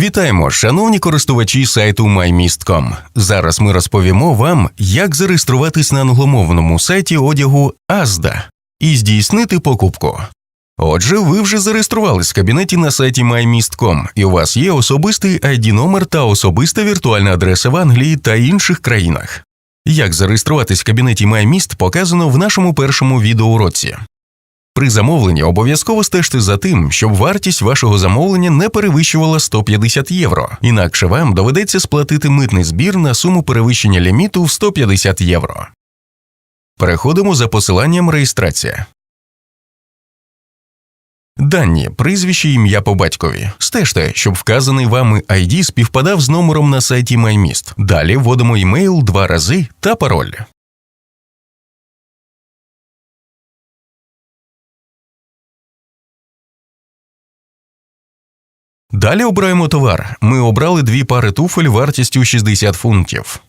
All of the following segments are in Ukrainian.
Вітаємо, шановні користувачі сайту MyMist.com. Зараз ми розповімо вам, як зареєструватись на англомовному сайті одягу Asda і здійснити покупку. Отже, ви вже зареєструвались в кабінеті на сайті MyMist.com, і у вас є особистий ID номер та особиста віртуальна адреса в Англії та інших країнах. Як зареєструватись в кабінеті MyMist показано в нашому першому відеоуроці. При замовленні обов'язково стежте за тим, щоб вартість вашого замовлення не перевищувала 150 євро, інакше вам доведеться сплатити митний збір на суму перевищення ліміту в 150 євро. Переходимо за посиланням реєстрація. Дані, прізвище, ім'я по батькові. Стежте, щоб вказаний вами ID співпадав з номером на сайті MyMist. Далі вводимо імейл два рази та пароль. Далі обираємо товар. Ми обрали дві пари туфель вартістю 60 фунтів.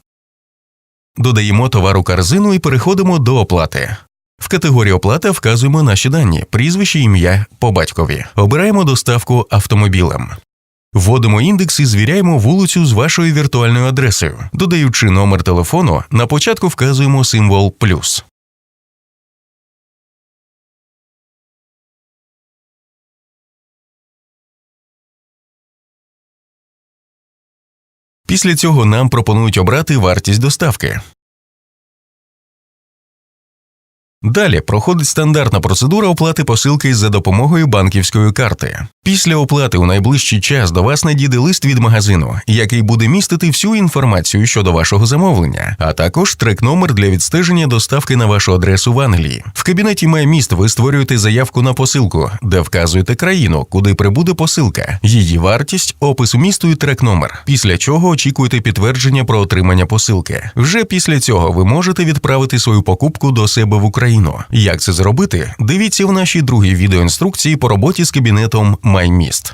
Додаємо товар у корзину і переходимо до оплати. В категорії оплата вказуємо наші дані, прізвище, ім'я по батькові. Обираємо доставку автомобілем. Вводимо індекс і звіряємо вулицю з вашою віртуальною адресою. Додаючи номер телефону, на початку вказуємо символ плюс. Після цього нам пропонують обрати вартість доставки. Далі проходить стандартна процедура оплати посилки за допомогою банківської карти. Після оплати у найближчий час до вас надійде лист від магазину, який буде містити всю інформацію щодо вашого замовлення, а також трек-номер для відстеження доставки на вашу адресу в Англії. В кабінеті MyMist ви створюєте заявку на посилку, де вказуєте країну, куди прибуде посилка, її вартість, опис місту і трек-номер. Після чого очікуєте підтвердження про отримання посилки. Вже після цього ви можете відправити свою покупку до себе в Україну. Як це зробити? Дивіться в нашій другій відеоінструкції по роботі з кабінетом MyMist.